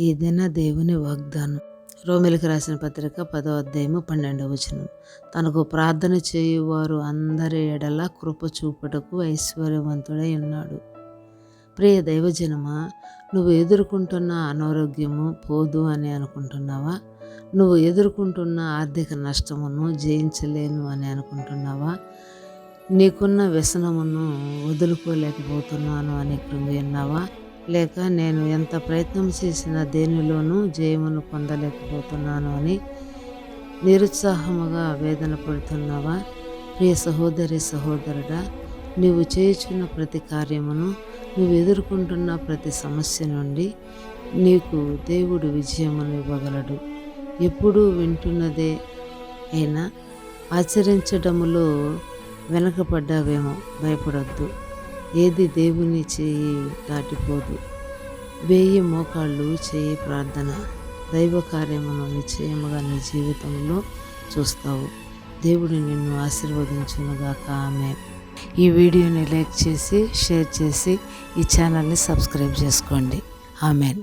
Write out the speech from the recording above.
ఈ దిన దేవుని వాగ్దానం. రోమిలకు రాసిన పత్రిక పదో అధ్యాయము పన్నెండవ వచనం. తనకు ప్రార్థన చేయువారు అందరి ఎడల కృప చూపుటకు ఐశ్వర్యవంతుడై ఉన్నాడు. ప్రియ దైవజనమా నువ్వు ఎదుర్కొంటున్న అనారోగ్యము పోదు అని అనుకుంటున్నావా? నువ్వు ఎదుర్కొంటున్న ఆర్థిక నష్టమును జయించలేను అని అనుకుంటున్నావా? నీకున్న వ్యసనమును వదులుకోలేకపోతున్నాను అని కృంగి ఉన్నావా? లేక నేను ఎంత ప్రయత్నం చేసినా దేనిలోనూ జయమును పొందలేకపోతున్నాను అని నిరుత్సాహముగా వేదన పడుతున్నావా? ప్రియ సహోదరి సహోదరుడా నీవు చేయుచున్న ప్రతి కార్యమును నువ్వు ఎదుర్కొంటున్న ప్రతి సమస్య నుండి నీకు దేవుడు విజయమును ఇవ్వగలడు. ఎప్పుడూ వింటున్నదే అయినా ఆచరించడములో వెనకపడ్డావేమో భయపడద్దు. ఏది దేవుని చేయి దాటిపోదు. వేయి మోకాళ్ళు చేయి ప్రార్థన. దైవ కార్యమును నిశ్చయముగా నీ జీవితంలో చూస్తావు. దేవుడు నిన్ను ఆశీర్వదించునుగాక. ఆమె ఈ వీడియోని లైక్ చేసి షేర్ చేసి ఈ ఛానల్ని సబ్స్క్రైబ్ చేసుకోండి. ఆమెన్.